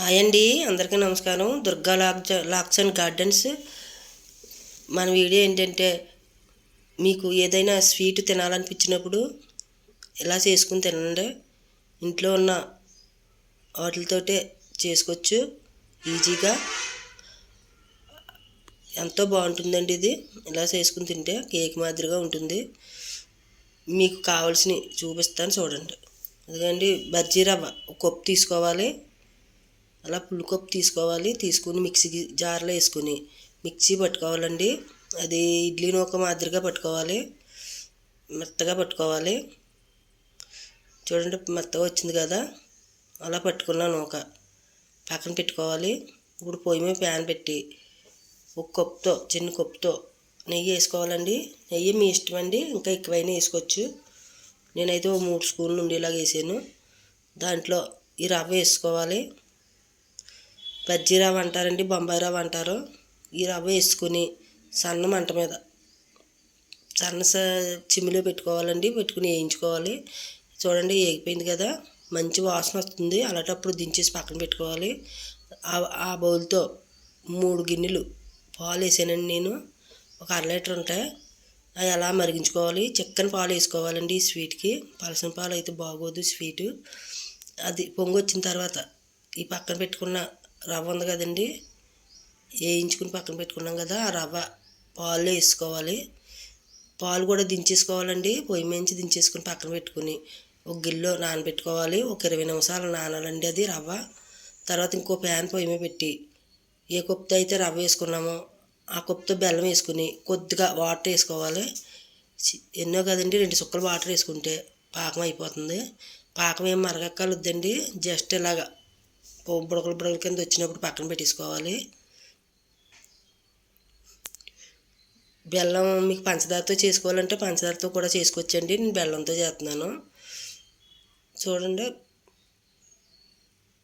Hi అండి అందరికీ నమస్కారం. దుర్గా లాక్జ లాక్స్ అండ్ గార్డెన్స్. మన వీడియో ఏంటంటే మీకు ఏదైనా స్వీట్ తినాలనిపించినప్పుడు ఇలా చేసుకుని తినండి. ఇంట్లో ఉన్న వాటితోటే చేసుకోవచ్చు. ఈజీగా. ఎంతో బాగుంటుందండి ఇది. ఇలా చేసుకుని తింటే కేక్ మాదిరిగా ఉంటుంది. మీకు కావాల్సినవి చూపిస్తాను చూడండి. ఎందుకండి బజ్జీ రవ్వ. ఒక కప్పు తీసుకోవాలి. అలా పుల్లికప్పు తీసుకోవాలి. తీసుకుని మిక్సీ జార్లో వేసుకుని మిక్సీ పట్టుకోవాలండి. అది ఇడ్లీ నూక మాదిరిగా పట్టుకోవాలి. మెత్తగా పట్టుకోవాలి. చూడండి మెత్తగా వచ్చింది కదా. అలా పట్టుకున్న నూక పక్కన పెట్టుకోవాలి. ఇప్పుడు పొయ్యి మీద ప్యాన్ పెట్టి ఒక కప్పుతో చిన్న కప్పుతో నెయ్యి వేసుకోవాలండి. నెయ్యి మీ ఇష్టం అండి. ఇంకా ఎక్కువైనా వేసుకోవచ్చు. నేనైతే ఓ మూడు స్పూన్లు ఉండేలాగా వేసాను. దాంట్లో ఈ రవ్వ వేసుకోవాలి. బజ్జీ రవ్వ అంటారండి బొంబాయి రవ్వ అంటారు. ఈ రవ్వ వేసుకుని సన్న మంట మీద సన్న చిమ్మిలో పెట్టుకోవాలండి పెట్టుకుని వేయించుకోవాలి. చూడండి వేగిపోయింది కదా మంచి వాసన వస్తుంది. అలాంటప్పుడు దించేసి పక్కన పెట్టుకోవాలి. ఆ బౌల్తో మూడు గిన్నెలు పాలు వేసానండి నేను. ఒక అర లీటర్ ఉంటాయి. అవి అలా మరిగించుకోవాలి. చిక్కని పాలు వేసుకోవాలండి ఈ స్వీట్కి. పలసిన పాలు అయితే బాగోదు స్వీటు. అది పొంగు వచ్చిన తర్వాత ఈ పక్కన పెట్టుకున్న రవ్వ ఉంది కదండి. వేయించుకుని పక్కన పెట్టుకున్నాం కదా ఆ రవ్వ పాలు వేసుకోవాలి. పాలు కూడా దించేసుకోవాలండి. పొయ్యి మేంచి దించేసుకుని పక్కన పెట్టుకుని ఒక గిల్లో నానబెట్టుకోవాలి. ఒక ఇరవై నిమిషాలు నానాలండి అది రవ్వ. తర్వాత ఇంకో ప్యాన్ పొయ్యి మీద పెట్టి ఏ కప్పుతో అయితే రవ్వ వేసుకున్నామో ఆ కప్పుతో బెల్లం వేసుకుని కొద్దిగా వాటర్ వేసుకోవాలి. ఎన్నో కదండి రెండు సుక్కలు వాటర్ వేసుకుంటే పాకం అయిపోతుంది. పాకం ఏం మరగక్కర్లేదండి. జస్ట్ ఇలాగా బుడకలు బుడకల కింద వచ్చినప్పుడు పక్కన పెట్టేసుకోవాలి. బెల్లం మీకు పంచదారతో చేసుకోవాలంటే పంచదారతో కూడా చేసుకోవచ్చండి నేను బెల్లంతో చేస్తున్నాను. చూడండి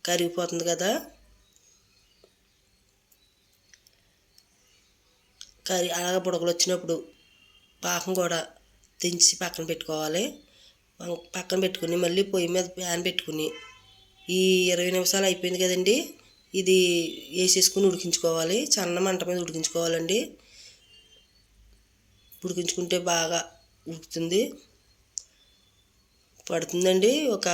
కరిగిపోతుంది కదా. కరి అలాగే బుడకలు వచ్చినప్పుడు పాకం కూడా దించి పక్కన పెట్టుకోవాలి. పక్కన పెట్టుకుని మళ్ళీ పొయ్యి మీద ప్యాన్ పెట్టుకుని ఈ ఇరవై నిమిషాలు అయిపోయింది కదండి. ఇది వేసేసుకుని ఉడికించుకోవాలి. సన్న మంట మీద ఉడికించుకోవాలండి. ఉడికించుకుంటే బాగా ఉడుకుతుంది. పడుతుందండి. ఒక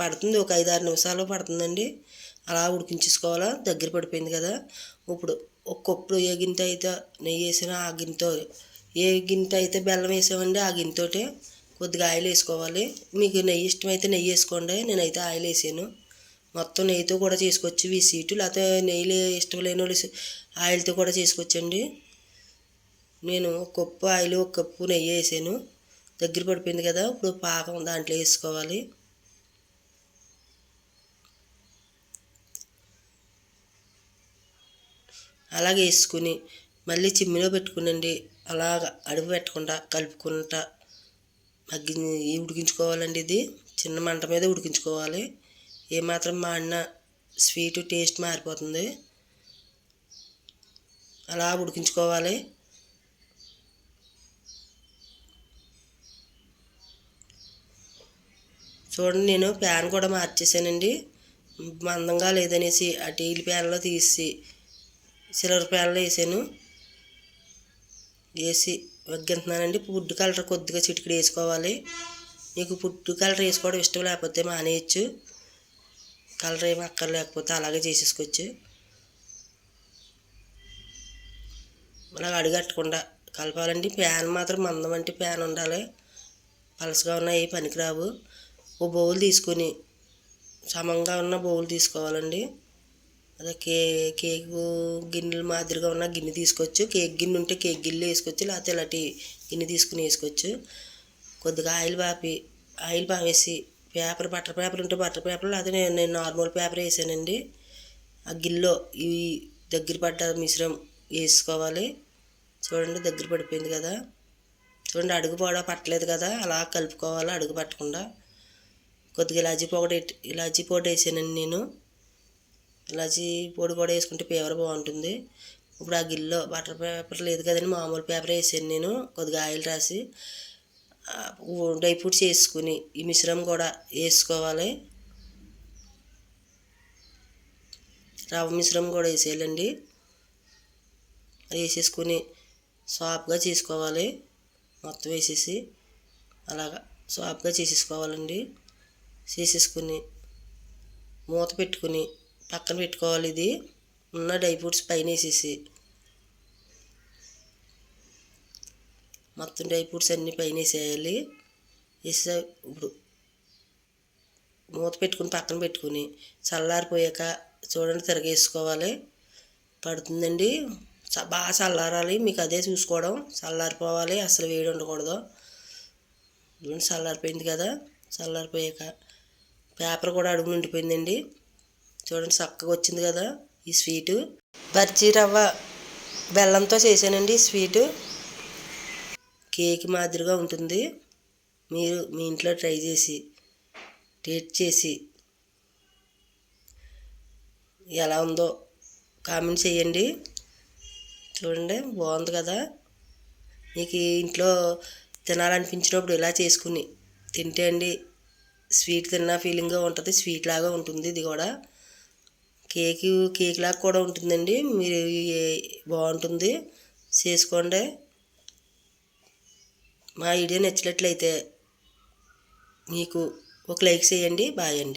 పడుతుంది. ఒక ఐదు ఆరు నిమిషాలు పడుతుందండి. అలా ఉడికించేసుకోవాలా. దగ్గర పడిపోయింది కదా. ఇప్పుడు ఒక్కొప్పుడు ఏ గింత అయితే నెయ్యి వేసినా ఆ గింత ఏ గింత అయితే బెల్లం వేసామండి ఆ గింతోటే కొద్దిగా ఆయిల్ వేసుకోవాలి. మీకు నెయ్యి ఇష్టమైతే నెయ్యి వేసుకోండి. నేనైతే ఆయిల్ వేసాను. మొత్తం నెయ్యితో కూడా చేసుకోవచ్చు ఈ సీటు. లేకపోతే నెయ్యి ఇష్టం లేని వాళ్ళు ఆయిల్తో కూడా చేసుకోవచ్చండి. నేను ఒక కప్పు ఆయిల్ ఒక కప్పు నెయ్యి వేసాను. దగ్గర పడిపోయింది కదా ఇప్పుడు పాకం దాంట్లో వేసుకోవాలి. అలాగే వేసుకుని మళ్ళీ చిమ్మిలో పెట్టుకునండి. అలాగ అడుగు పెట్టకుండా కలుపుకుంటా. మగ్గి ఉడికించుకోవాలండి ఇది? చిన్న మంట మీద ఉడికించుకోవాలి. ఏమాత్రం మాడిన స్వీట్ టేస్ట్ మారిపోతుంది. అలా ఉడికించుకోవాలి. చూడండి నేను ప్యాన్ కూడా మార్చేసానండి. మందంగా లేదనేసి ఆ టీల్ ప్యాన్లో తీసి సిల్వర్ ప్యాన్లో వేసాను. వేసి వగ్గింటున్నానండి ఫుడ్ కలర్ కొద్దిగా చిటికిడి వేసుకోవాలి. మీకు ఫుడ్ కలర్ వేసుకోవడం ఇష్టం లేకపోతే మానేయచ్చు. కలర్ ఏమి అక్కర్లేకపోతే అలాగే చేసేసుకోవచ్చు. అలాగ అడుగట్టకుండా కలపాలండి. ప్యాన్ మాత్రం మందం అంటే ప్యాన్ ఉండాలి. పలసగా ఉన్నాయి పనికిరావు. ఓ బౌల్ తీసుకొని సమంగా ఉన్న బౌల్ తీసుకోవాలండి. అదే కే కేకు గిన్నెలు మాదిరిగా ఉన్న గిన్నె తీసుకోవచ్చు. కేక్ గిన్నె ఉంటే కేక్ గిన్నె వేసుకోవచ్చు. లేకపోతే ఇలాంటి గిన్నె తీసుకుని వేసుకోవచ్చు. కొద్దిగా ఆయిల్ పాపి ఆయిల్ పావేసి పేపర్ బటర్ పేపర్ ఉంటే బటర్ పేపర్ లేకపోతే నేను నేను నార్మల్ పేపర్ వేసానండి. ఆ గిన్నెలో ఈ దగ్గర పడ్డ మిశ్రం వేసుకోవాలి. చూడండి దగ్గర పడిపోయింది కదా. చూడండి అడుగు పొడ పట్టలేదు కదా. అలా కలుపుకోవాలి అడుగు పట్టకుండా. కొద్దిగా ఇలాచీ పొడి ఇలాచీ పొడి వేసానండి నేను. ఇలాచి పొడి కూడా వేసుకుంటే పేపర్ బాగుంటుంది. ఇప్పుడు ఆ గిల్లో బటర్ పేపర్ లేదు కదండి మామూలు పేపర్ వేసాను నేను కొద్దిగా ఆయిల్ రాసి డ్రై ఫ్రూట్స్ వేసుకుని ఈ మిశ్రమం కూడా వేసుకోవాలి. రవ్వ మిశ్రమం కూడా వేసేయాలండి. వేసేసుకుని సాఫ్గా చేసుకోవాలి. మొత్తం వేసేసి అలాగా సాఫ్గా చేసేసుకోవాలండి. చేసేసుకుని మూత పెట్టుకుని పక్కన పెట్టుకోవాలి ఇది. ఉన్న డ్రై ఫ్రూట్స్ పైన వేసేసి. మొత్తం డ్రై ఫ్రూట్స్ అన్నీ పైన వేసేయాలి. వేసే ఇప్పుడు మూత పెట్టుకుని పక్కన పెట్టుకుని. చల్లారిపోయాక చూడండి తిరగేసుకోవాలి పడుతుందండి. బాగా చల్లారాలి. మీకు అదే చూసుకోవడం. చల్లారిపోవాలి. అసలు వేడి ఉండకూడదు. చల్లారిపోయింది కదా. చల్లారిపోయాక. పేపర్ కూడా అడుగు నిండిపోయిందండి. చూడండి చక్కగా వచ్చింది కదా ఈ స్వీటు. బర్జీ రవ్వ బెల్లంతో చేశానండి ఈ స్వీటు. కేక్ మాదిరిగా ఉంటుంది. మీరు మీ ఇంట్లో ట్రై చేసి టేస్ట్ చేసి ఎలా ఉందో కామెంట్ చేయండి. చూడండి బాగుంది కదా. మీకు ఇంట్లో తినాలనిపించినప్పుడు ఇలా చేసుకుని తింటే అండి స్వీట్ తిన్న ఫీలింగ్గా ఉంటుంది స్వీట్ లాగా ఉంటుంది ఇది కూడా. కేక్ కేక్ లాగా కూడా ఉంటుందండి. మీరు బాగుంటుంది. చేసుకోండి. మా వీడియో నచ్చినట్లయితే మీకు ఒక లైక్ చేయండి. బాయ్ అండి.